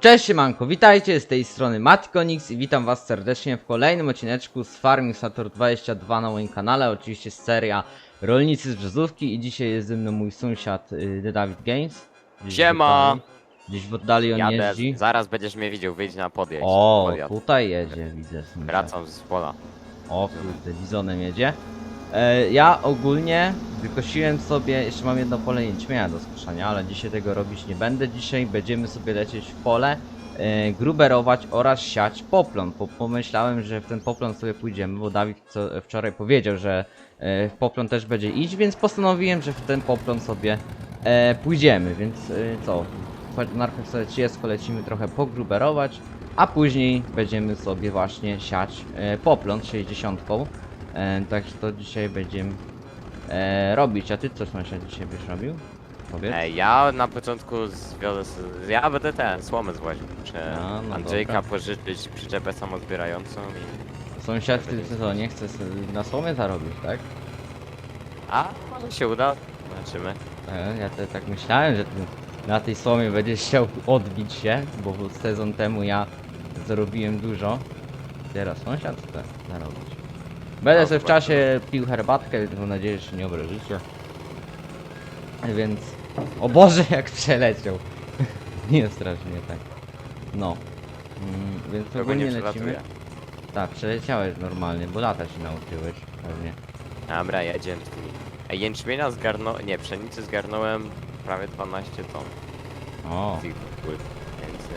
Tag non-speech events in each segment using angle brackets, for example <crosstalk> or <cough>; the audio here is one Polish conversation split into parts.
Cześć siemanko, witajcie z tej strony Matkonix i witam was serdecznie w kolejnym odcineczku z Farming Sator 22 na moim kanale, oczywiście seria Rolnicy z Brzozówki i dzisiaj jest ze mną mój sąsiad y, The David Games. Gdzieś Siema! Gdzieś w oddali on Jadę, jeździ. zaraz będziesz mnie widział, wyjdź na podjeźdź. O, Podjazd. tutaj jedzie, widzę. sąsiad. Wracam z pola. O kurde, bizonem jedzie. E, ja ogólnie wykosiłem sobie, jeszcze mam jedno pole jęczmienia do skoszenia, ale dzisiaj tego robić nie będę. Dzisiaj będziemy sobie lecieć w pole, e, gruberować oraz siać poplon. Po, pomyślałem, że w ten poplon sobie pójdziemy, bo Dawid co, wczoraj powiedział, że e, w poplon też będzie iść, więc postanowiłem, że w ten poplon sobie pójdziemy, więc co? Najpierw sobie 30 lecimy trochę pogruberować, a później będziemy sobie właśnie siać e, poplon 60. E, także to dzisiaj będziemy e, robić. A ty co sąsiad dzisiaj byś robił? Powiedz. Ej, ja na początku zwiozę, s- ja będę ten, słomę zwoził. Muszę A, no Andrzejka dobra. pożyczyć przyczepę samozbierającą i... Sąsiad w tym sezonie chce na słomie zarobić, tak? A, może się uda, zobaczymy. E, ja te, tak myślałem, że ty na tej słomie będziesz chciał odbić się, bo sezon temu ja zarobiłem dużo. Teraz sąsiad chce zarobić. Będę sobie w czasie pił herbatkę, mam nadzieję, że się nie obrażycie. Więc... O Boże, <laughs> jak przeleciał. <laughs> nie strasznie tak. No. Mm, więc Tego ogólnie nie lecimy. przelatuje. Tak, przeleciałeś normalnie, bo lata się nauczyłeś pewnie. Dobra, jedziemy z tymi. Ej, jęczmienia zgarnąłem, nie, pszenicy zgarnąłem prawie 12 ton. O. z pól.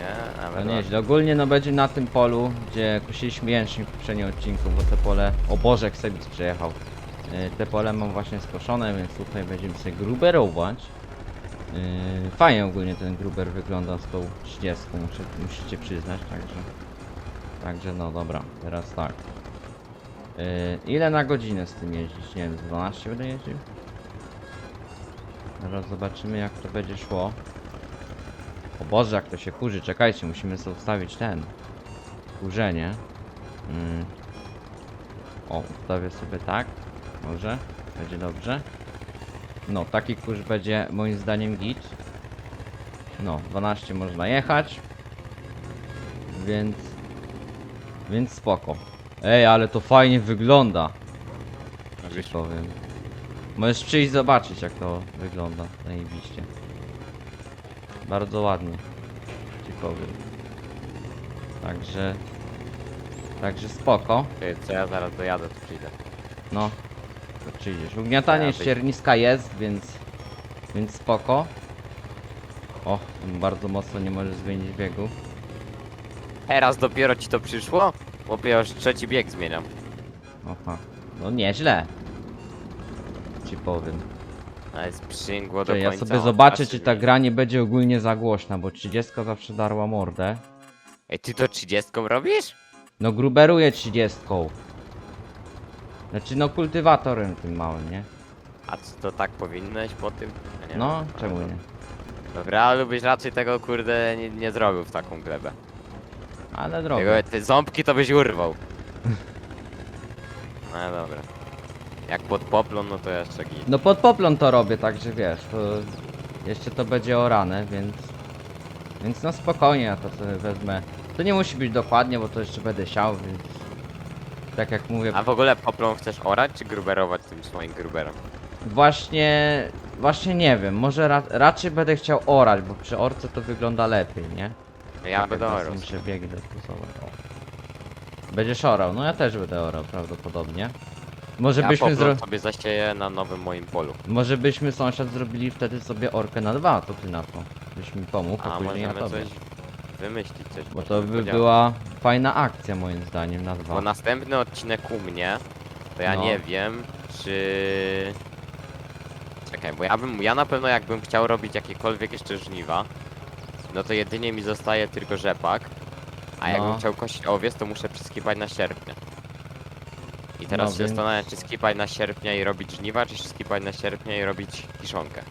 Nie, To ale nieźle. Ogólnie no będzie na tym polu, gdzie kusiliśmy jęcznik w poprzednim odcinku, bo te pole... O Boże, jak Sebis przejechał. Yy, Te pole mam właśnie skoszone, więc tutaj będziemy sobie gruberować. Yy, Fajnie ogólnie ten gruber wygląda z tą 30, muszę, musicie przyznać, także... Także no dobra, teraz tak. Yy, Ile na godzinę z tym jeździć? Nie wiem, z 12 będę jeździł? Zaraz zobaczymy jak to będzie szło. O Boże, jak to się kurzy, czekajcie, musimy sobie ustawić ten. Kurzenie. Mm. O, ustawię sobie tak. Może? Będzie dobrze. No, taki kurz będzie moim zdaniem git. No, 12 można jechać. Więc... Więc spoko. Ej, ale to fajnie wygląda. Ci powiem. Możesz przyjść zobaczyć jak to wygląda. Zajebiście. Bardzo ładnie. Ci powiem. Także... Także spoko. Ty, co ja zaraz dojadę, to przyjdę. No. To przyjdziesz. Ugniatanie Ja ścierniska jest, więc... Więc spoko. O, bardzo mocno nie możesz zmienić biegu. Teraz dopiero ci to przyszło? Bo ja już trzeci bieg zmieniam. Oha. No nieźle. Ci powiem. A jest przyngło do Czekaj, ja końca. sobie zobaczę, czy ta gra nie będzie ogólnie za głośna, bo 30 zawsze darła mordę. Ej, ty to 30 robisz? No gruberuję 30. Znaczy no kultywatorem tym małym, nie? A co to tak powinnoś po tym? Ja nie No, wiem. czemu nie? Dobra, ale byś raczej tego kurde nie, nie zrobił w taką glebę. Ale drogo. Te ząbki to byś urwał. <laughs> No dobra. Jak pod poplon, no to jeszcze git. No pod poplon to robię, także wiesz, to jeszcze to będzie orane, więc... Więc no spokojnie, ja to sobie wezmę. To nie musi być dokładnie, bo to jeszcze będę siał, więc... Tak jak mówię, A w ogóle poplon chcesz orać, czy gruberować tym swoim gruberem? właśnie... Właśnie nie wiem, może ra raczej będę chciał orać, bo przy orce to wygląda lepiej, nie? Ja będę Teraz orał. Muszę biegi dostosować. Będziesz orał, no ja też będę orał prawdopodobnie. Może Ja byśmy sobie zasieję na nowym moim polu. Może byśmy sąsiad zrobili wtedy sobie orkę na dwa, to ty na to. Byś mi pomógł, A później ja możemy tobie. coś wymyślić coś. Bo to by była fajna akcja moim zdaniem na dwa. Bo następny odcinek u mnie, to ja No. nie wiem, czy... Czekaj, bo ja bym, ja na pewno jakbym chciał robić jakiekolwiek jeszcze żniwa, no to jedynie mi zostaje tylko rzepak, a No. jakbym chciał kosić owiec, to muszę przyskipać na sierpnia. I teraz No się więc- zastanawiam, czy skipać na sierpnia i robić żniwa, czy skipać na sierpnia i robić kiszonkę.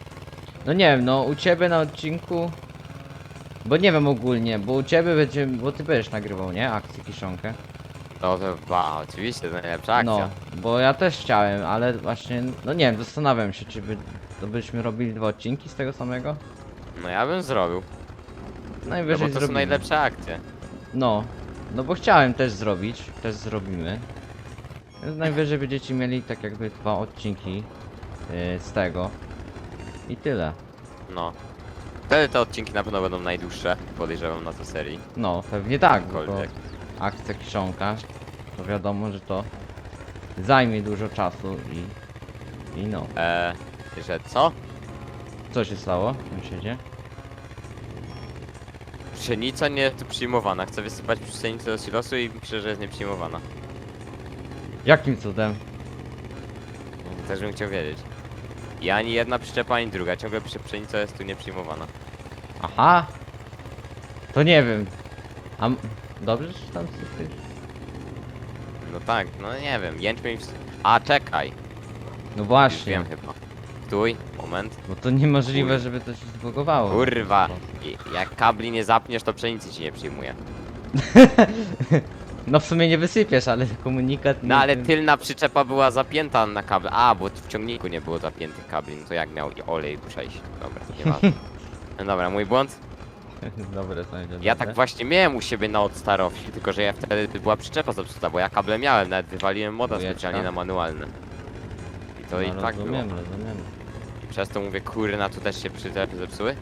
No nie wiem, no u ciebie na odcinku... Bo nie wiem ogólnie, bo u ciebie będzie... Bo ty będziesz nagrywał, nie? Akcję kiszonkę. No to, ba, oczywiście, to najlepsza akcja. No, bo ja też chciałem, ale właśnie... No nie wiem, zastanawiam się, czy by... To byśmy robili dwa odcinki z tego samego? No ja bym zrobił. No najwyżej bo to są zrobimy. najlepsze akcje. No, no bo chciałem też zrobić, też zrobimy. Więc najwyżej będziecie mieli tak jakby dwa odcinki yy, z tego. I tyle. No. Wtedy te odcinki na pewno będą najdłuższe, podejrzewam na to serii. No, pewnie tak, bo to Cokolwiek. akcja kiszonka, to wiadomo, że to zajmie dużo czasu i, i no. Eee, że co? Co się stało, sąsiedzie? Pszenica nie jest tu przyjmowana. Chcę wysypać pszenicę do silosu i pisze, że jest nieprzyjmowana. Jakim cudem? Też bym chciał wiedzieć. I ani jedna przyczepa, ani druga. Ciągle pszenica jest tu nieprzyjmowana. Aha! To nie wiem. A m- dobrze, czy tam coś No tak, no nie wiem. Jęczmień... w- A, czekaj. No Już właśnie. wiem chyba. Stój, moment. Bo to niemożliwe, Kur- żeby to się zbugowało. Kurwa. I- Jak kabli nie zapniesz, to pszenicy ci nie przyjmuje. <laughs> No w sumie nie wysypiesz, ale <laughs> komunikat... No nie- ale tylna przyczepa była zapięta na kabel. A, bo w ciągniku nie było zapiętych kabli. No to jak miał i olej przejść? Dobra, nieważne. <laughs> No dobra, mój błąd. <laughs> Dobre, sądzę. Ja tak właśnie miałem u siebie na odstarowsi, tylko że ja wtedy była przyczepa zepsuta, bo ja kable miałem, nawet wywaliłem moda Dwójeczka. specjalnie na manualne. I to i no, tak było. rozumiem, rozumiem. I przez to mówię, kurna, tu też się przyczepy zepsuły?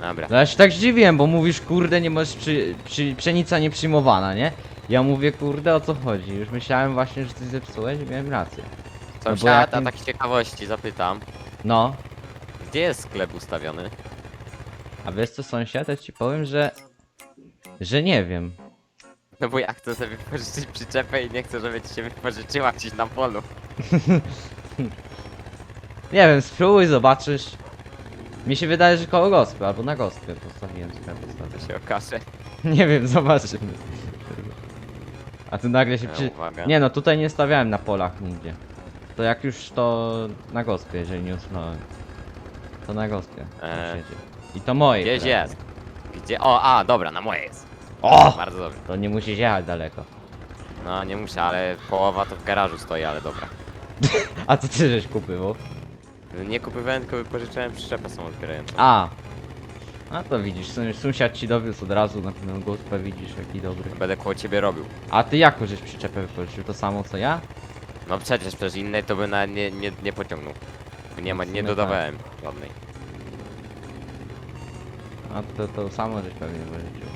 Dobra. No ja się tak zdziwiłem, bo mówisz, kurde, nie możesz przy, przy, pszenica nie przyjmowana, nie? Ja mówię, kurde, o co chodzi? Już myślałem właśnie, że coś zepsułeś i miałem rację. Co no a tak z ciekawości zapytam, No, gdzie jest sklep ustawiony? a wiesz co, sąsiad, ja ci powiem, że... Że nie wiem. No bo ja chcę sobie wypożyczyć przyczepę i nie chcę, żeby ci się wypożyczyła gdzieś na polu. <laughs> Nie wiem, spróbuj, zobaczysz. Mi się wydaje, że koło gospy, albo na gospie postawiłem sklep To ostatnio. się okaże. <laughs> Nie wiem, zobaczymy. A tu nagle się E, przy... Uwaga. Nie no, tutaj nie stawiałem na polach nigdzie. To jak już to na gospie, jeżeli nie usunąłem. To na gospie. Eee. sąsiedzie. I to moje. Gdzieś jest. Gdzie? O, a, dobra, na moje jest. O! Bardzo dobrze. To nie musisz jechać daleko. No, nie muszę, ale połowa to w garażu stoi, ale dobra. <laughs> A co ty żeś kupił? Nie kupowałem, tylko wypożyczyłem przyczepę samootwierającą. A! A to widzisz, sąs- sąsiad ci dowiózł od razu na pewno gospę, widzisz jaki dobry. Będę koło ciebie robił. A ty jako żeś przyczepę wypożyczył? To samo co ja? No przecież, przecież innej to by na nie, nie, nie pociągnął. Nie ma, W nie sumie dodawałem żadnej. A to, to samo żeś pewnie wypożyczył.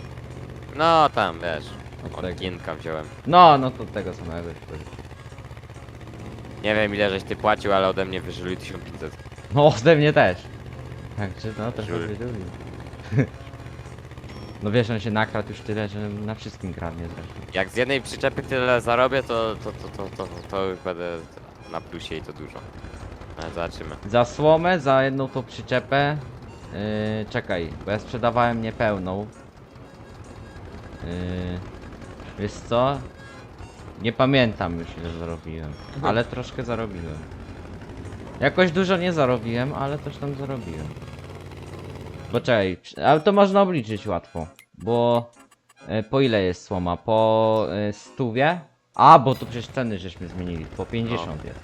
No tam, wiesz, Od tego. Wziąłem. No, no to tego samego żeś wypożyczył. Nie wiem ile żeś ty płacił, ale ode mnie wyżyli 1500. No ode mnie też. Także no trochę Żul. <laughs> No wiesz, on się nakradł już tyle, że na wszystkim kradnie zresztą. Jak z jednej przyczepy tyle zarobię, to, to, to, to, to, to już będę na plusie i to dużo. Ale zobaczymy. Za słomę, za jedną tą przyczepę. Yy, czekaj, bo ja sprzedawałem niepełną. Yy, wiesz co? Nie pamiętam już ile zarobiłem, ale troszkę zarobiłem. Jakoś dużo nie zarobiłem, ale coś tam zarobiłem. Bo czekaj, ale to można obliczyć łatwo, bo e, po ile jest słoma? Po e, stówie? A, bo tu przecież ceny żeśmy zmienili, po 50 jest.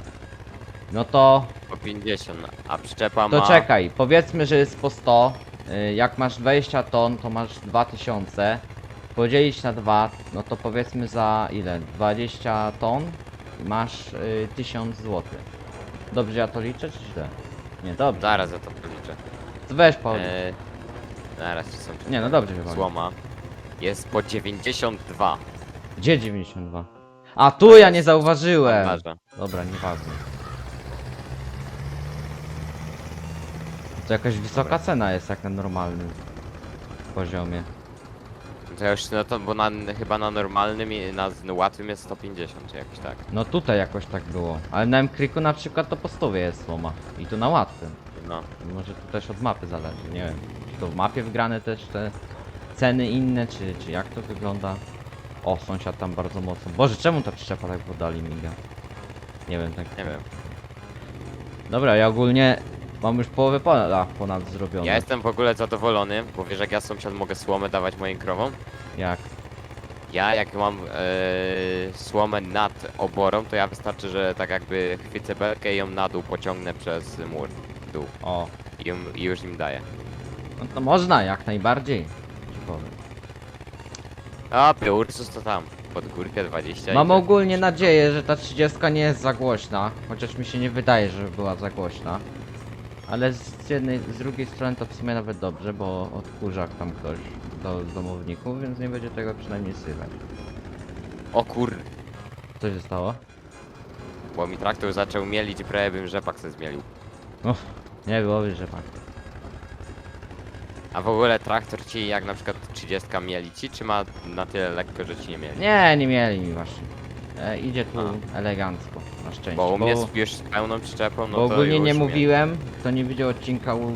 No to Po 50, a przyczepa to ma... czekaj, powiedzmy, że jest po 100. y, Jak masz 20 ton, to masz 2000. Podzielić na 2, no to powiedzmy za ile? 20 ton masz y, 1000 zł. Dobrze ja to liczę, czy źle? Nie, dobrze. Zaraz ja to policzę. To weź po. Eee, zaraz ci są Nie, no dobrze chyba. Słoma. Jest po 92. Gdzie 92? A tu ja nie zauważyłem. Bandaże. Dobra, nieważne. To jakaś wysoka cena jest jak na normalnym poziomie. To ja już, no to, bo na, chyba na normalnym i na z- łatwym jest 150, czy jakoś tak. No tutaj jakoś tak było. Ale na M-Kriku na przykład to po stówie jest słoma. I tu na łatwym. No. Może tu też od mapy zależy, nie wiem. Czy to w mapie wgrane też te ceny inne, czy, czy jak to wygląda? O, sąsiad tam bardzo mocno. Boże, czemu ta przyczepa tak w oddali miga? Nie wiem, tak. Nie wiem. Dobra, ja ogólnie mam już połowę ponad, ponad zrobione. Ja jestem w ogóle zadowolony, bo wiesz jak ja sąsiad mogę słomę dawać moim krowom? Jak? Ja jak mam e, słomę nad oborą, to ja wystarczy, że tak jakby chwycę belkę i ją na dół pociągnę przez mur. W dół. O, I, i już im daję. No to można, jak najbardziej. Powiem. A, Ursus to tam. Pod górkę 20. Mam ogólnie nadzieję, że ta 30 nie jest za głośna, chociaż mi się nie wydaje, żeby była za głośna. Ale z jednej, z drugiej strony to w sumie nawet dobrze, bo odkurza tam ktoś do z domowników, więc nie będzie tego przynajmniej słychać. O kur... Co się stało? Bo mi traktor zaczął mielić prawie bym rzepak se zmielił. Uff, nie byłoby, że tak. A w ogóle traktor ci jak na przykład 30 mieli ci, czy ma na tyle lekko, że ci nie mieli? Nie, nie mieli mi właśnie. E, idzie tu elegancko, na szczęście. Bo u mnie z, już z pełną przyczepą, no Bo to ogólnie już nie mieli. mówiłem, kto nie widział odcinka u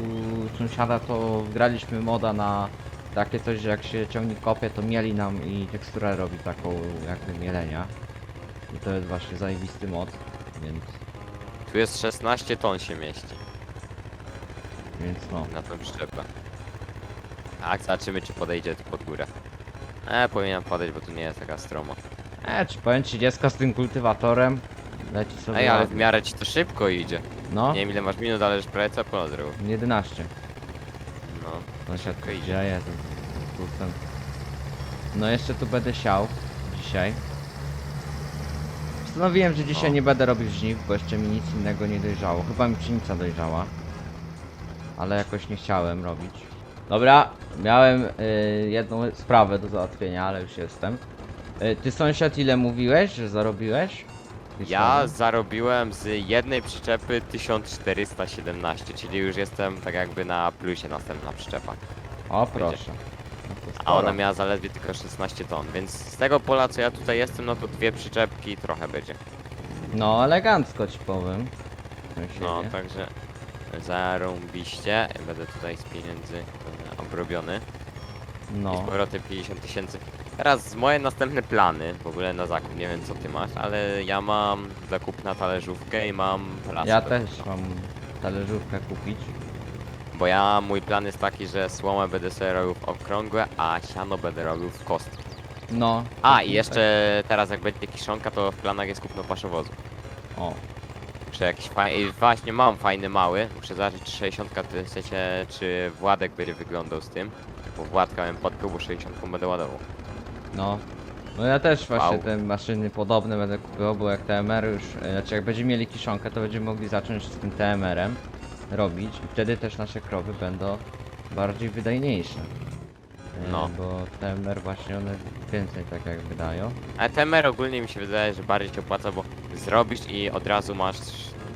sąsiada, to graliśmy moda na takie coś, że jak się ciągnie kopie, to mieli nam i tekstura robi taką jakby mielenia. I to jest właśnie zajebisty mod, więc, Tu jest 16 ton się mieści więc no. na tą przyczepę. Tak, zobaczymy czy podejdzie tu pod górę. E, powinien podejść, bo tu nie jest taka stroma. E, czy powiem 30 z tym kultywatorem? Leci sobie Ej, ale w ładnie. miarę ci to szybko idzie. No, Nie wiem ile masz minut, ale już prawie co pole zrobił. 11. No. Szybko idzie. gdzie ja jestem? Pustem. No jeszcze tu będę siał dzisiaj. Postanowiłem, że dzisiaj O. nie będę robił żniw, bo jeszcze mi nic innego nie dojrzało. Chyba mi pszenica dojrzała. Ale jakoś nie chciałem robić. Dobra, miałem y, jedną sprawę do załatwienia, ale już jestem. Y, ty sąsiad ile mówiłeś, że zarobiłeś? Ja zarobiłem z jednej przyczepy 1417, czyli już jestem tak jakby na plusie następna przyczepa. O proszę. No to A ona sporo. miała zaledwie tylko 16 ton, więc z tego pola co ja tutaj jestem, no to dwie przyczepki trochę będzie. No elegancko ci powiem. Sąsiedzie. No, także zarąbiście. Będę tutaj z pieniędzy e, obrobiony. I z no. powrotem 50 tysięcy. Teraz moje następne plany, w ogóle na zakup, nie wiem co ty masz, ale ja mam zakup na talerzówkę i mam pracę. Ja też mam talerzówkę kupić. Bo ja, mój plan jest taki, że słomę będę sobie robił w okrągłe, a siano będę robił w kostki. No. A, tak, i jeszcze teraz jak będzie kiszonka, to w planach jest kupno paszowozu. O, Czy jakiś fajny, właśnie mam fajny mały, muszę zobaczyć czy 60 to w sensie, czy Władek będzie wyglądał z tym. Bo Władka bym podpiął, bo 60 będę ładował. No. No ja też właśnie Wow. te maszyny podobne będę kupował, bo jak TMR już, e, znaczy jak będziemy mieli kiszonkę, to będziemy mogli zacząć z tym TMR-em robić i wtedy też nasze krowy będą bardziej wydajniejsze. E, No. Bo TMR właśnie one więcej tak jak wydają. Ale TMR ogólnie mi się wydaje, że bardziej się opłaca, bo zrobisz i od razu masz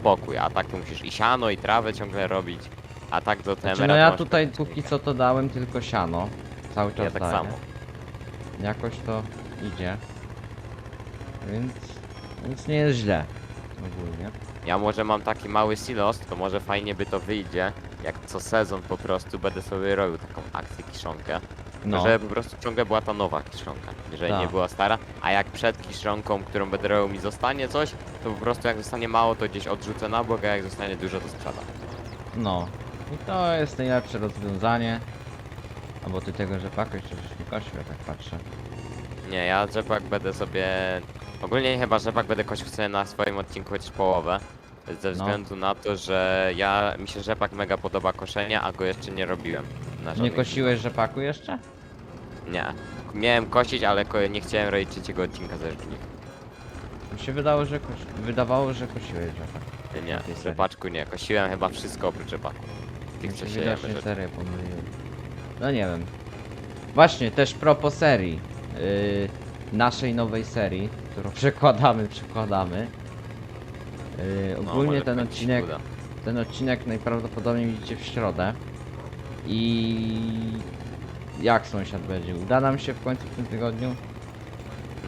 spokój, a tak to musisz i siano, i trawę ciągle robić. A tak do TMR. Znaczy no ja tutaj póki co to dałem tylko siano. Cały czas Ja tak daję. samo. Jakoś to idzie. Więc, więc nie jest źle. Ogólnie. Ja może mam taki mały silos, to może fajnie by to wyjdzie, jak co sezon po prostu będę sobie robił taką akcję kiszonkę. No. Żeby po prostu ciągle była ta nowa kiszonka, jeżeli Tak. nie była stara, a jak przed kiszonką, którą będę robił mi zostanie coś, to po prostu jak zostanie mało, to gdzieś odrzucę na bok, a jak zostanie dużo, to sprzedam. No. I to jest najlepsze rozwiązanie. Albo ty tego rzepaku jeszcze żeś nie kosił, ja tak patrzę. Nie, ja rzepak będę sobie... Ogólnie chyba rzepak będę kosił sobie na swoim odcinku chociaż połowę. Ze No. względu na to, że ja mi się rzepak mega podoba koszenia, a go jeszcze nie robiłem. Na Nie kosiłeś rzepaku jeszcze? Nie. Miałem kosić, ale ko nie chciałem robić trzeciego odcinka ze żniw. Mi się wydało, że kosi... wydawało, że kosiłeś rzepak. Nie, w rzepaczku nie. Kosiłem chyba wszystko oprócz rzepaku. Tych Mi co się widocznie rzeczy. pomyliłem. No nie wiem. Właśnie, też propos serii. Yy, naszej nowej serii, którą <laughs> przekładamy, przekładamy. Yy, No, ogólnie ten odcinek. Ten odcinek najprawdopodobniej widzicie w środę. I jak sąsiad będzie? Uda nam się w końcu w tym tygodniu?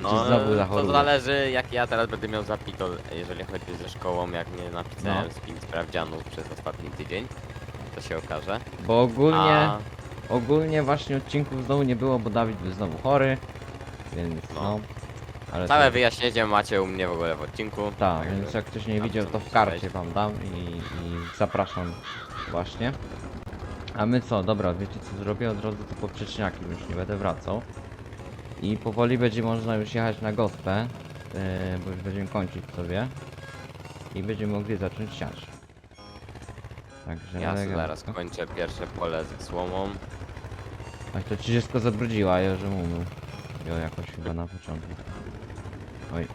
No, znowu to zachoruje? zależy jak ja teraz będę miał zapito, jeżeli chodzi ze szkołą, jak nie napisałem No. z sprawdzianów przez ostatni tydzień. To się okaże. Bo ogólnie, A, ogólnie właśnie odcinków znowu nie było, bo Dawid był znowu chory. Więc no. No. Ale całe wyjaśnienie macie u mnie w ogóle w odcinku. Tak, więc jak ktoś nie tam widział, to w karcie wam dam i, i zapraszam właśnie. A my co, dobra, wiecie co zrobię? Od razu to poprzeczniaki, już nie będę wracał. I powoli będzie można już jechać na gospę, yy, bo już będziemy kończyć sobie. I będziemy mogli zacząć siać. Także Ja zaraz kończę pierwsze pole ze słomą. Oj, to ci wszystko zabrudziła, ja że mówię. Jo, jakoś chyba na początku. Oj.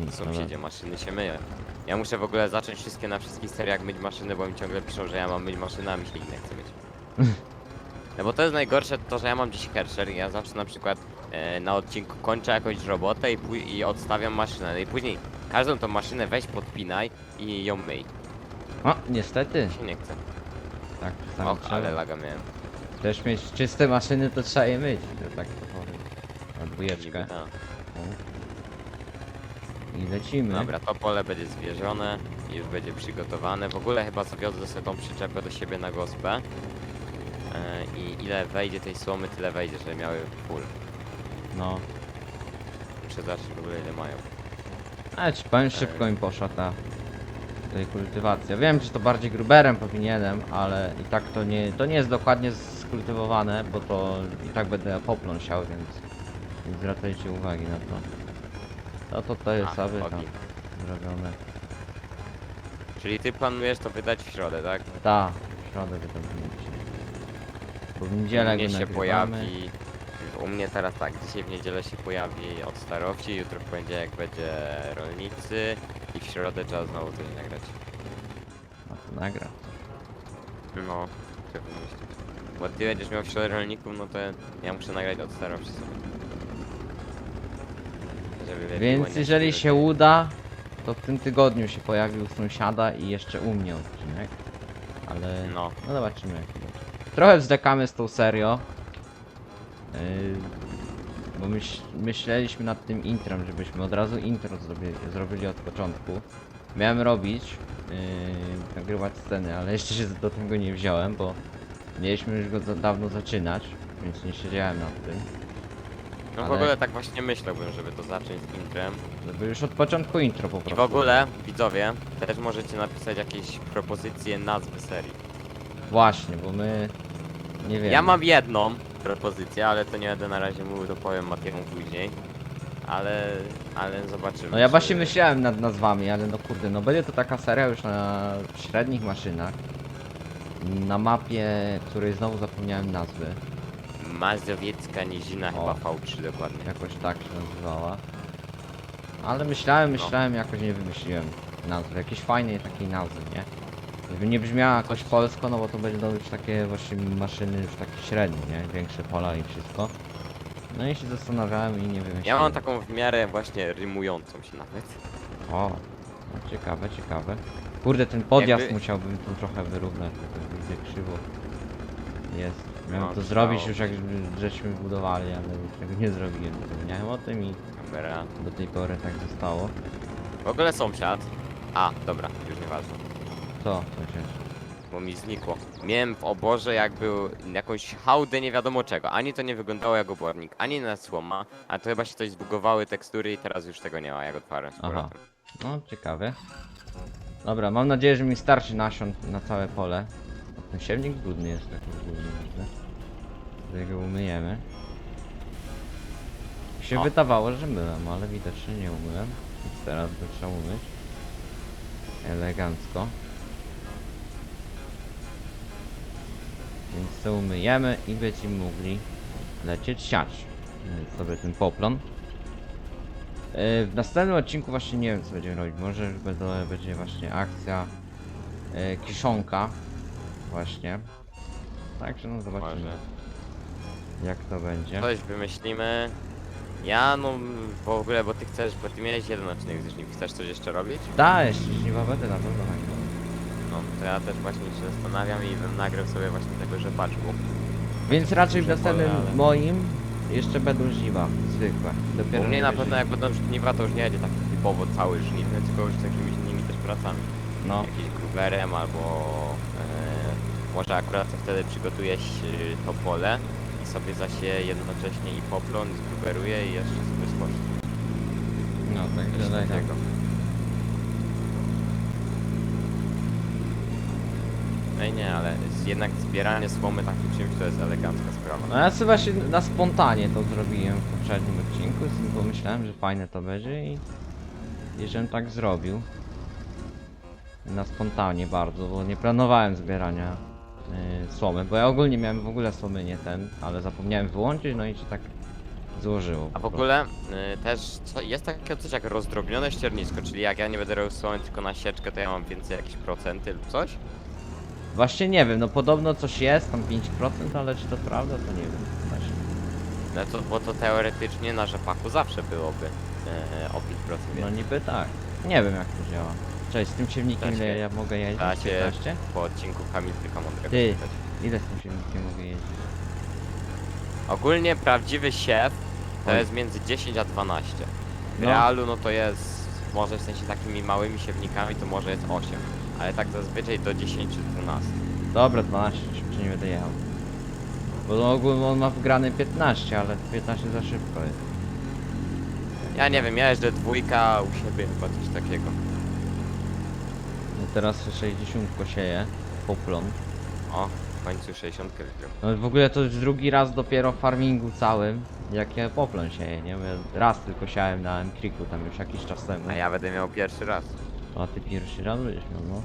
Nic, dobra. Sąsiedzie, maszyny się myje. Ja muszę w ogóle zacząć wszystkie na wszystkich seriach myć maszyny, bo mi ciągle piszą, że ja mam myć maszyny, a mi się ich nie chce myć. <laughs> No bo to jest najgorsze to, że ja mam dziś hersher i ja zawsze na przykład e, na odcinku kończę jakąś robotę i, pój- i odstawiam maszynę. No i później każdą tą maszynę weź podpinaj i ją myj. O, niestety. Się nie chce. Tak, czasami Och, ale laga miałem. Chcesz mieć czyste maszyny, to trzeba je myć. To tak to powiem. Na dwójeczkę. Tak. I lecimy. Dobra, to pole będzie zwierzone i już będzie przygotowane. W ogóle chyba zawiozę sobie tą przyczepę do siebie na gospę. E, I ile wejdzie tej słomy, tyle wejdzie, żeby miały full. No. Muszę zobaczyć w ogóle ile mają. Ale ci powiem, szybko im poszła ta tutaj kultywacja. Wiem, że to bardziej gruberem powinienem, ale i tak to nie, to nie jest dokładnie skultywowane, bo to i tak będę poplon siał, więc nie zwracajcie uwagi na to. No to to jest A, sobie tam ogień. zrobione. Czyli ty planujesz to wydać w środę, tak? Ta, w środę wydobyć. Bo w niedzielę mnie się nagrywamy. pojawi. U mnie teraz tak, dzisiaj w niedzielę się pojawi od starowci, jutro w poniedziałek będzie rolnicy środę trzeba znowu coś nagrać. No to nagra. No, trzeba wymyślić. Bo ty będziesz miał w środę rolników, no to ja muszę nagrać od. Żeby lepiej Więc jeżeli się uda, to w tym tygodniu się pojawił sąsiada i jeszcze u mnie odcinek. Ale No, no zobaczymy jak to będzie. Trochę wzdekamy z tą serią. Yy, bo myśl, myśleliśmy nad tym intrem, żebyśmy od razu intro zrobili, zrobili od początku. Miałem robić, yy, nagrywać sceny, ale jeszcze się do tego nie wziąłem, bo mieliśmy już go za dawno zaczynać, więc nie siedziałem nad tym. no w Ale- ogóle tak właśnie myślałbym, żeby to zacząć z intrem. Żeby już od początku intro po I prostu. w ogóle, widzowie, też możecie napisać jakieś propozycje nazwy serii. Właśnie, bo my nie wiem. Ja mam jedną propozycję, ale to nie będę na razie mówił, to powiem Matiemu później. Ale, ale zobaczymy. No ja czy- właśnie myślałem nad nazwami, ale no kurde, no będzie to taka seria już na średnich maszynach. Na mapie, której znowu zapomniałem nazwy. Mazowiecka Nizina, chyba V3 dokładnie. Jakoś tak się nazywała. Ale myślałem, No. myślałem, jakoś nie wymyśliłem nazwy. Jakiejś fajnej takiej nazwy, nie? Żeby nie brzmiała jakoś polsko, no bo to będą już takie właśnie maszyny już takie średnie, nie? Większe pola i wszystko. No i się zastanawiałem i nie wymyśliłem. Ja mam taką w miarę właśnie rymującą się nawet. O, no ciekawe, ciekawe. Kurde, ten podjazd Jakby- musiałbym tu trochę wyrównać, bo to widzę krzywo. Jest. Miałem No, to zrobić już jak żeśmy budowali, ale tego nie zrobiłem. Zapomniałem o tym i Kamera. do tej pory tak zostało. W ogóle sąsiad. A, dobra, już nieważne. Co, sąsiad? Bo mi znikło. Miałem w oborze jakby jakąś hałdę nie wiadomo czego. Ani to nie wyglądało jak obornik, ani na słoma. A to chyba się coś zbugowały tekstury i teraz już tego nie ma, jak otwarłem z Aha. powrotem. No, ciekawe. Dobra, mam nadzieję, że mi starczy nasion na całe pole. Ten siewnik brudny jest taki brudny, myślę. Tutaj go umyjemy. Się O. wydawało, że myłem, ale widocznie nie umyłem. Więc teraz go trzeba umyć. Elegancko. Więc to umyjemy i będziemy mogli lecieć siać. Yy, sobie ten poplon. Yy, W następnym odcinku właśnie nie wiem co będziemy robić. Może będzie właśnie akcja yy, kiszonka. Właśnie. Także no zobaczymy Może. jak to będzie. Coś wymyślimy. Ja no w ogóle, bo ty chcesz, bo ty miałeś jeden odcinek z żniw. Chcesz coś jeszcze robić? Da, jeszcze żniwa będę na pewno nagrywał. No, to ja też właśnie się zastanawiam i bym nagrał sobie właśnie tego rzepaczku. Więc raczej w następnym pole, ale- moim jeszcze będą żniwa zwykłe. Dopiero U mnie nie na pewno jak będą żniwa, to już nie będzie tak typowo cały żniwny, tylko już z jakimiś innymi też pracami. No, Jakimś gruberem albo e, może akurat wtedy przygotujesz e, to pole i sobie zasieje jednocześnie i poplon, zgruberuje i jeszcze sobie skoczy. no Coś także tak. takiego. No i nie, ale jednak zbieranie słomy takim czymś to jest elegancka sprawa. No ja sobie właśnie na spontanie to zrobiłem w poprzednim odcinku, bo myślałem, że fajne to będzie i, i żebym tak zrobił. na spontanie bardzo, bo nie planowałem zbierania y, słomy, bo ja ogólnie miałem w ogóle słomy nie ten, ale zapomniałem wyłączyć, no i się tak złożyło. A w ogóle y, też co, jest takie coś jak rozdrobnione ściernisko, czyli jak ja nie będę robił słomy tylko na sieczkę, to ja mam więcej jakieś procenty lub coś? Właśnie nie wiem, no podobno coś jest, tam 5%, ale czy to prawda, to nie wiem. Właśnie. No to, bo to teoretycznie na rzepaku zawsze byłoby e, o 5% No niby tak. Nie wiem jak to działa. Cześć, z tym ciemnikiem Da ile ja mogę jeździć? da się- 15? Po odcinku Kamilka Mądrego. Ty. pytać. Ile z tym ciemnikiem mogę jeździć? Ogólnie prawdziwy siew to Oj. jest między 10 a 12. W No. realu no to jest, może w sensie takimi małymi siewnikami to może jest 8. Ale tak zazwyczaj do 10 czy 12. Dobra, 12, czy nie będę jechał. Bo ogólnie on ma wgrane 15, ale 15 za szybko jest. Ja nie wiem, ja jeżdżę dwójka u siebie chyba coś takiego. No teraz 60 sieje, poplon. O, w końcu 60 wziął. No w ogóle to już drugi raz dopiero w farmingu całym, jak ja poplon sieję, nie? Bo ja raz tylko siałem na M-Kriku tam już jakiś czas temu. A ja będę miał pierwszy raz. A ty pierwszy raz będziesz miał, no.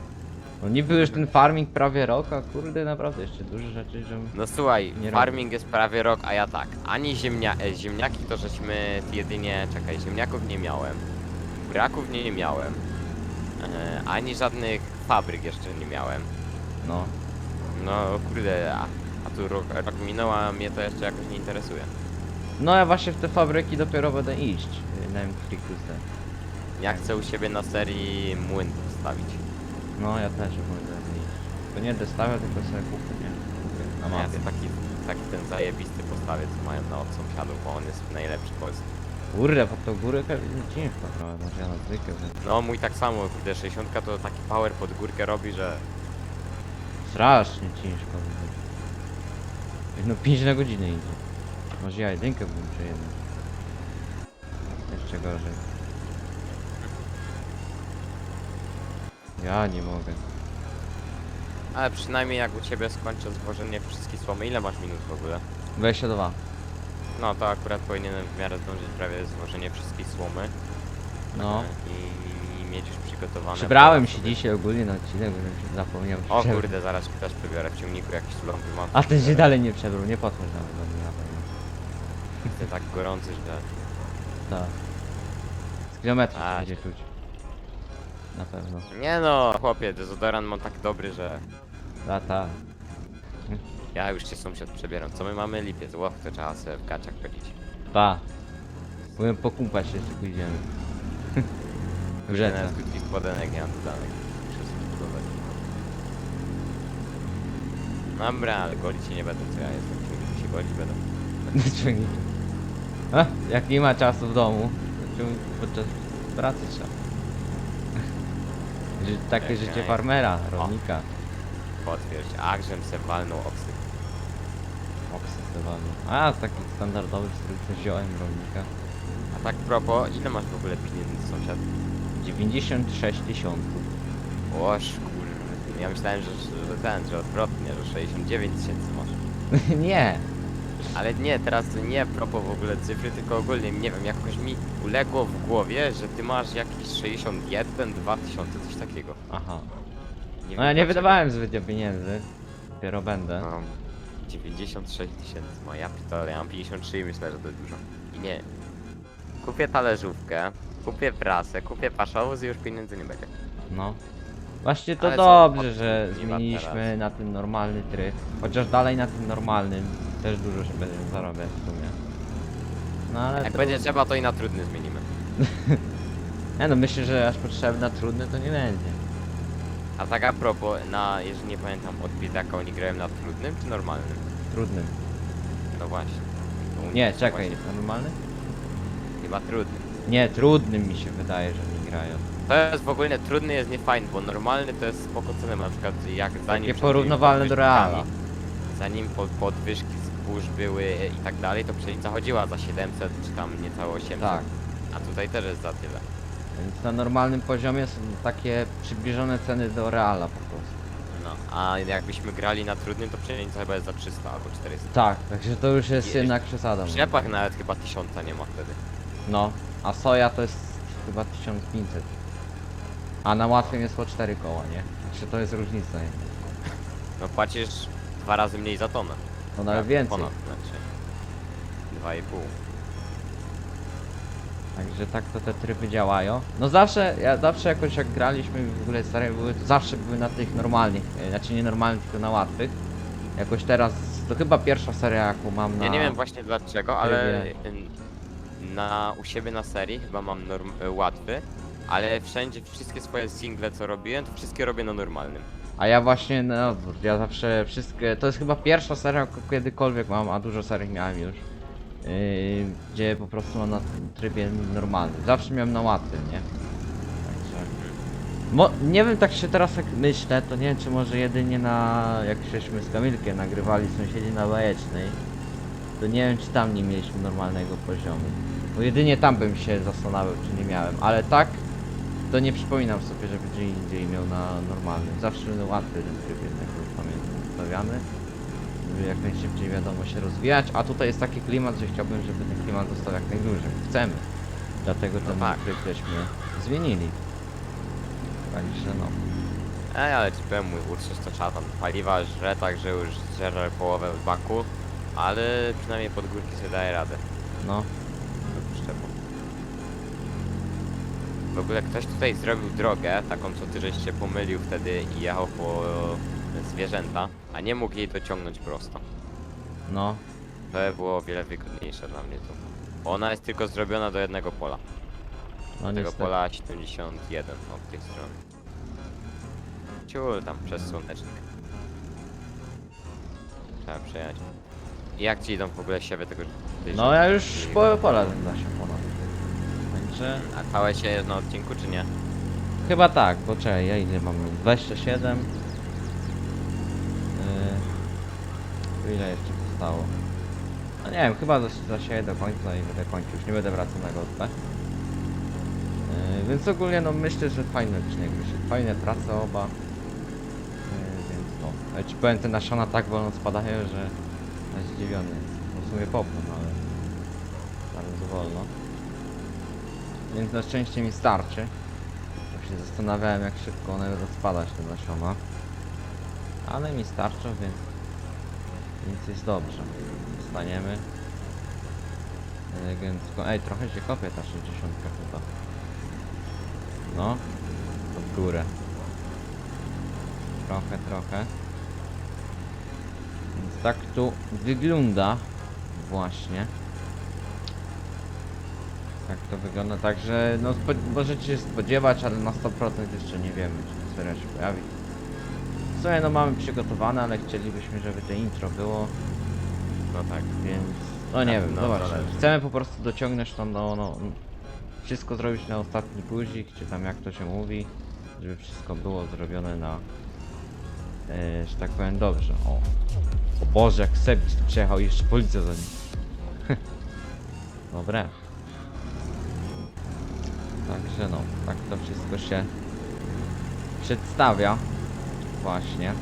No niby już ten farming prawie rok, a kurde naprawdę jeszcze dużo rzeczy, że... No słuchaj, Nie farming jest prawie rok, a ja tak. Ani ziemnia e, ziemniaki to żeśmy jedynie, czekaj, ziemniaków nie miałem. Buraków nie miałem. E, ani żadnych fabryk jeszcze nie miałem. No. No kurde, a, a tu rok, rok minął, a mnie to jeszcze jakoś nie interesuje. No ja właśnie w te fabryki dopiero będę iść. y, Na M-Kriku te. Ja chcę u siebie na serii młyn postawić. No ja też iść. To nie dostawię, tylko sobie kupię, nie? Kupię na Ja mapie. chcę taki, taki ten zajebisty postawię, co mają na od sąsiadów, bo on jest najlepszy w Polsce. Kurde, pod tą górę pewnie ciężko trochę, znaczy ja na zwykle będę. No mój tak samo, kurde, 60 to taki power pod górkę robi, że Strasznie ciężko będzie. No 5 na godzinę idzie. Może ja jedynkę bym przejeżdżał. Jeszcze gorzej. Ja nie mogę. Ale przynajmniej jak u ciebie skończę zwożenie wszystkich słomy, ile masz minut w ogóle? 22. No to akurat powinienem w miarę zdążyć prawie zwożenie wszystkich słomy. No. E, I, i mieć już przygotowane. Przybrałem się dzisiaj ogólnie na odcinek, bo się O przebrać. kurde, zaraz też przebiorę w ciągniku jakiś lądy mam. A ten się dalej nie przebrał, nie podchodź nawet do mnie na pewno. Jestem tak gorący, że... Tak. Z kilometrów A, będzie czuć. Na pewno. Nie no, chłopie, dezodorant mam tak dobry, że... Lata. Ja już się sąsiad przebieram. Co my mamy? Lipiec. Łoch, to trzeba sobie w gaciach chodzić. Pa. Byłem pokupać się, jeszcze pójdziemy. W <laughs> rzece. nawet krótkich spodenek nie mam dodanek. Muszę sobie zbudować. Dobra, ale golić się nie będę, co ja jestem. Ciągniki się golić będę. <laughs> Ciągnikiem. A, jak nie ma czasu w domu, to podczas pracy trzeba. Ży- Takie Czekaj. życie farmera, rolnika. Potwierdź, agrzem se walnął oksyk. Obsesywany. A, taki standardowy strój wziąłem rolnika. A tak propos, ile masz w ogóle pieniędzy sąsiad? 96 tysiąców. Oż kurde, ja myślałem, że, że ten, że odwrotnie, że 69 tysięcy masz. <laughs> nie. Ale nie, teraz to nie propos w ogóle cyfry, tylko ogólnie, nie wiem, jakoś mi uległo w głowie, że ty masz jakieś 61, 2000, coś takiego. Aha. Nie No ja nie dlaczego. wydawałem zbytnio pieniędzy. Dopiero będę. No, 96 tysięcy, no ja pitole, ja mam 53 i myślę, że to jest dużo. I nie. Kupię talerzówkę, kupię prasę, kupię paszowóz i już pieniędzy nie będzie. No. Właśnie to Ale co, dobrze, że zmieniliśmy teraz. na ten normalny tryb. Chociaż dalej na tym normalnym też dużo się będzie zarabiać w sumie. No ale Jak to... będzie trzeba, to i na trudny zmienimy. <laughs> Nie no, myślę, że aż potrzebna trudny to nie będzie. A tak a propos, na, jeżeli nie pamiętam, od biedaka oni grają na trudnym czy normalnym? Trudnym. No właśnie. To u nich Nie, czekaj, właśnie normalny? Chyba trudny. Nie, trudnym mi się wydaje, że nie grają. To jest w ogóle trudny jest niefajny, bo normalny to jest spoko ceny, na przykład jak zanim Takie przed porównywalne do tymi Reala. podwyżkami, Zanim po, podwyżki zbóż były i tak dalej, to pszenica chodziła za 700 czy tam niecałe 800. Tak. A tutaj też jest za tyle. Więc na normalnym poziomie są takie przybliżone ceny do Reala po prostu. No, a jakbyśmy grali na trudnym, to pszenica chyba jest za 300 albo 400. Tak, także to już jest Jeźdź. jednak przesada. W rzepach nawet chyba 1000 nie ma wtedy. No, a soja to jest chyba 1500. A na łatwym jest po 4 koła, nie? Czy to jest różnica? No płacisz dwa razy mniej za tonę. No nawet Tak, więcej. Ponad, znaczy. Dwa i pół. Także tak to te tryby działają. No zawsze, ja zawsze jakoś jak graliśmy w ogóle stare były, to zawsze były na tych normalnych, e, znaczy nie normalnych, tylko na łatwych. Jakoś teraz, to chyba pierwsza seria jaką mam na... Ja nie wiem właśnie dlaczego, ale na, u siebie na serii chyba mam norm, y, łatwy, ale wszędzie wszystkie swoje single co robiłem, to wszystkie robię na normalnym. A ja właśnie na odwrót, ja zawsze wszystkie, to jest chyba pierwsza seria jaką kiedykolwiek mam, a dużo serii miałem już. Yy, gdzie po prostu mam na trybie normalnym. Zawsze miałem na łatwym, nie? Także... Mo, nie wiem, tak się teraz jak myślę, to nie wiem czy może jedynie na, jak żeśmy z Kamilkiem nagrywali sąsiedzi na bajecznej, to nie wiem czy tam nie mieliśmy normalnego poziomu. Bo jedynie tam bym się zastanawiał czy nie miałem, ale tak to nie przypominam sobie, żeby gdzie indziej miał na normalnym. Zawsze łatwy ten tryb jednak ustawiany. Żeby jak najszybciej wiadomo się rozwijać, a tutaj jest taki klimat, że chciałbym, żeby ten klimat został jak najdłużej. Chcemy. Dlatego ten tak. tryb żeśmy zmienili. Także no. Ej, ale ci powiem, mój Ursus to trzeba tam paliwa żre, także już żerze połowę w baku, ale przynajmniej pod górki sobie daje radę. No. do przyczepu. W ogóle ktoś tutaj zrobił drogę, taką co ty żeś się pomylił wtedy i jechał po zwierzęta, a nie mógł jej dociągnąć prosto. No. To by było o wiele wygodniejsze dla mnie tu. Bo ona jest tylko zrobiona do jednego pola. No tego niestety. pola 71 od tej strony. Ciul tam przez słonecznik. Trzeba przejechać. I jak ci idą w ogóle siewy tego tej No ja już po pola da się. Także... A całe się jest na odcinku czy nie? Chyba tak, bo czekaj, ja ile mam? 27. Yy, ile jeszcze zostało? No nie wiem, chyba zas- zasieję do końca i będę kończył, już nie będę wracał na gotę. Yy, więc ogólnie no myślę, że fajny odcinek wyszedł, fajne prace oba. Yy, więc no, ale ci powiem, te nasiona tak wolno spadają, że jest zdziwiony. No w sumie popnę, no ale bardzo wolno. Więc na szczęście mi starczy. Bo się zastanawiałem jak szybko one będą spadać te nasiona. Ale mi starczą, więc, więc jest dobrze. Staniemy. Elegancko. Ej, trochę się kopie ta 60 chyba. No. W górę. Trochę, trochę. Więc tak tu wygląda właśnie. Tak to wygląda, także no możecie się spodziewać, ale na 100% jeszcze nie wiemy, czy ta seria się pojawi. Sumie no mamy przygotowane, ale chcielibyśmy, żeby to intro było, No tak. więc no nie Tak, wiem, no, zależy. Chcemy po prostu dociągnąć tam no, no wszystko zrobić na ostatni guzik, czy tam jak to się mówi, żeby wszystko było zrobione na e, że tak powiem dobrze. O, o Boże, jak Sebis tu i jeszcze policja za nim. <laughs> Dobre. Także no, tak to wszystko się przedstawia. Właśnie.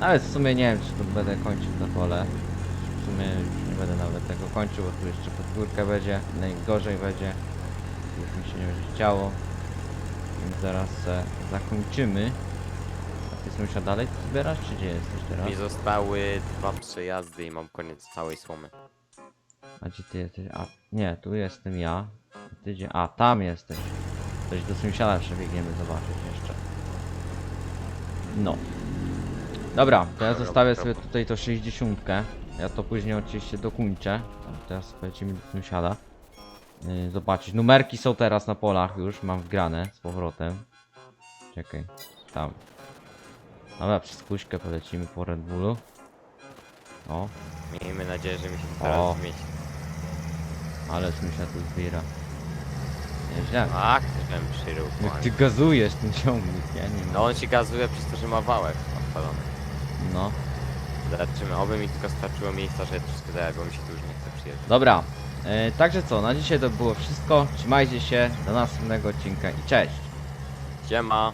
Ale w sumie nie wiem, czy tu będę kończył to pole. W sumie już nie będę nawet tego kończył, bo tu jeszcze pod górkę będzie. Najgorzej będzie. Już mi się nie będzie chciało. Więc zaraz se zakończymy. A ty sąsiad dalej zbierasz, czy gdzie jesteś teraz? Mi zostały dwa przejazdy i mam koniec całej słomy. A gdzie ty jesteś? A, nie, tu jestem ja. A Ty gdzie? A, tam jesteś. Coś do sąsiada przebiegniemy zobaczyć jeszcze. No. Dobra, to ja zostawię sobie tutaj to 60. Ja to później oczywiście dokończę. Teraz polecimy do sąsiada. Yy, zobaczyć. Numerki są teraz na polach już, mam wgrane z powrotem. Czekaj, tam. Dobra, przez kuśkę polecimy po Red Bullu. O, Miejmy nadzieję, że mi się teraz zmieści. Ale sąsiad tu zbiera. Nieźle. Ach, żebym przyrył. Jak ty gazujesz ten ciągnik, ja nie wiem. No on ci gazuje przez to, że ma wałek odpalony. No. Zobaczymy, oby mi tylko starczyło miejsca, że to wszystko daje, bo mi się tu już nie chce przyjeżdżać. Dobra. E, także co, na dzisiaj to było wszystko. Trzymajcie się, do następnego odcinka i cześć. Siema!